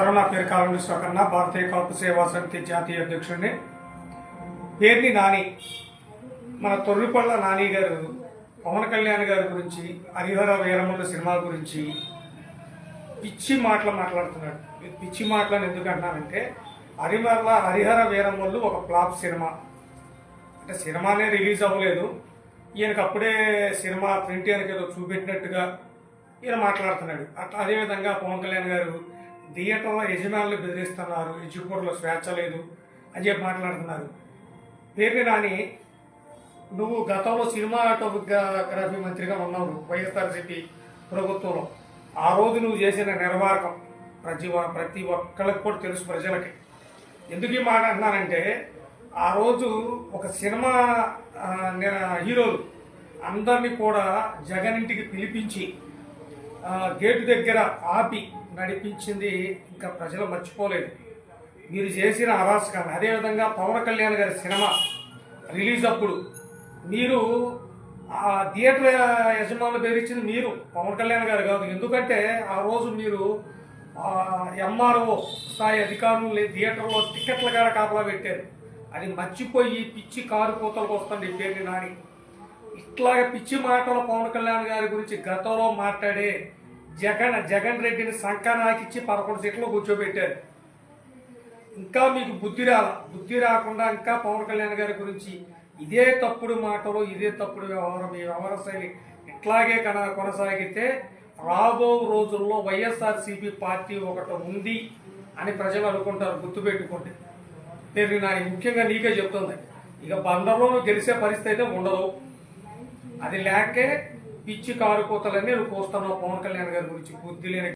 నా పేరు కాలం విశ్వకర్ణ భారతీయ కాపు సేవా సమితి జాతీయ అధ్యక్షుడిని. పేర్ని నాని. మన తొర్రిపళ్ళ నాని గారు పవన్ కళ్యాణ్ గారి గురించి హరిహర వీరముల సినిమా గురించి పిచ్చి మాటలు మాట్లాడుతున్నాడు. పిచ్చి మాటలను ఎందుకు అంటున్నానంటే హరిమర్ల హరిహర వీరములు ఒక ఫ్లాప్ సినిమా. అంటే సినిమానే రిలీజ్ అవ్వలేదు. ఈయనకు అప్పుడే సినిమా ప్రింట్ ఈయనకి ఏదో చూపెట్టినట్టుగా ఈయన మాట్లాడుతున్నాడు. అట్లా అదేవిధంగా పవన్ కళ్యాణ్ గారు థియేటర్లో యజమానులు బెదిరిస్తున్నారు ఎగ్జిక్యూటివ్లో స్వేచ్ఛ లేదు అని చెప్పి మాట్లాడుతున్నారు. పేరు నాని నువ్వు గతంలో సినిమాటోగ్రఫీ మంత్రిగా ఉన్నావు వైఎస్ఆర్సీపీ ప్రభుత్వంలో. ఆ రోజు నువ్వు చేసిన నిర్వాహకం ప్రతి ప్రతి ఒక్కరికి కూడా తెలుసు ప్రజలకి. ఎందుకు ఈ మాట అంటున్నానంటే ఆ రోజు ఒక సినిమా హీరోలు అందరినీ కూడా జగన్ ఇంటికి పిలిపించి గేటు దగ్గర ఆపి నడిపించింది ఇంకా ప్రజలు మర్చిపోలేదు. మీరు చేసిన అరాచకాన్ని అదేవిధంగా పవన్ కళ్యాణ్ గారి సినిమా రిలీజ్ అప్పుడు మీరు ఆ థియేటర్ యజమానులు పేరిచ్చింది మీరు పవన్ కళ్యాణ్ గారు కాదు. ఎందుకంటే ఆ రోజు మీరు ఎంఆర్ఓ స్థాయి అధికారులు థియేటర్లో టికెట్ల కాడ కాపలా పెట్టారు. అది మర్చిపోయి పిచ్చి కారు కోతలకు వస్తుంది ఈ పేరుని నాని. ఇట్లాగే పిచ్చి మాటలు పవన్ కళ్యాణ్ గారి గురించి గతంలో మాట్లాడే జగన్ జగన్ రెడ్డిని సంకనాకిచ్చి పదకొండు సీట్లు కూర్చోబెట్టారు. ఇంకా మీకు బుద్ధి రాల? బుద్ధి రాకుండా ఇంకా పవన్ కళ్యాణ్ గారి గురించి ఇదే తప్పుడు మాటలు ఇదే తప్పుడు వ్యవహారం ఈ వ్యవహార శైలి ఇట్లాగే కన కొనసాగితే రాబో రోజుల్లో వైఎస్ఆర్సీపీ పార్టీ ఒకటి ఉంది అని ప్రజలు అనుకుంటారు గుర్తుపెట్టుకోండి. నేను నా ముఖ్యంగా నీకే చెప్తుంది ఇక బందర్లో గెలిచే పరిస్థితి అయితే ఉండదు. అది లేకే పిచ్చి కారు కోతలన్నీ నువ్వు కోస్తున్నావు పవన్ కళ్యాణ్ గారి గురించి బుద్ధి లేని